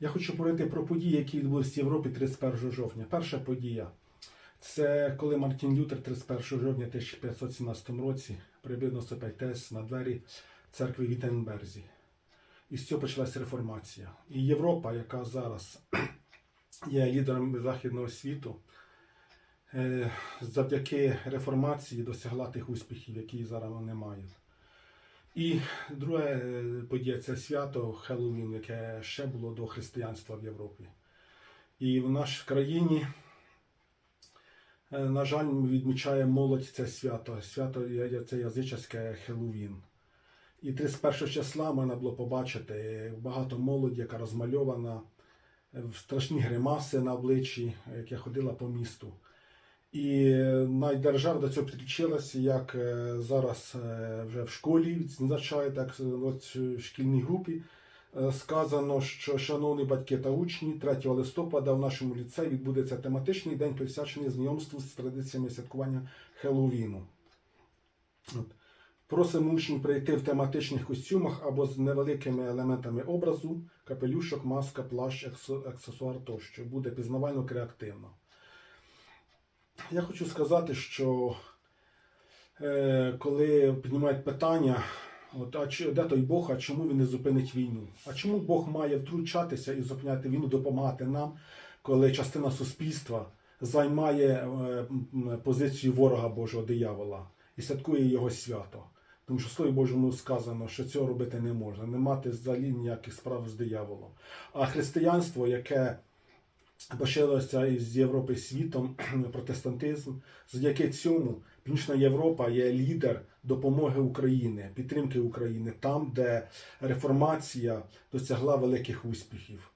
Я хочу говорити про події, які відбулися в Європі 31 жовтня. Перша подія це коли Мартін Лютер 31 жовтня 1517 році прибив на 105 тез на двері церкви в Віттенберзі. І з цього почалася реформація. І Європа, яка зараз є лідером західного світу, е, завдяки реформації досягла тих успіхів, які зараз вони мають. І друга е, подія це свято Хеллоуін, яке ще було до християнства в Європі. І в нашій країні, е, на жаль, ми відмічаємо молодь це свято. Свято це язичське Хеллоуін. І 31 числа можна було побачити багато молоді, яка розмальована, е, в страшні гримаси на обличчі, яка ходила по місту. І навіть держава до цього підключилася, як е, зараз е, вже в школі відзначають, так е, в шкільній групі сказано, що шановні батьки та учні, 3 листопада в нашому ліцеї відбудеться тематичний день присвячений знайомству з традиціями святкування Хеллоуіну. Просимо учнів прийти в тематичних костюмах або з невеликими елементами образу, капелюшок, маска, плащ, аксесуар тощо. Буде пізнавально креативно. Я хочу сказати, що е, коли піднімають питання, от, а чи, де той Бог, а чому він не зупинить війну? А чому Бог має втручатися і зупиняти війну, допомагати нам, коли частина суспільства займає е, позицію ворога Божого диявола і святкує його свято? Тому що в Слові Божому сказано, що цього робити не можна, не мати взагалі ніяких справ з дияволом. А християнство, яке поширилося із Європи світом, протестантизм. Завдяки цьому Північна Європа є лідер допомоги України, підтримки України там, де реформація досягла великих успіхів.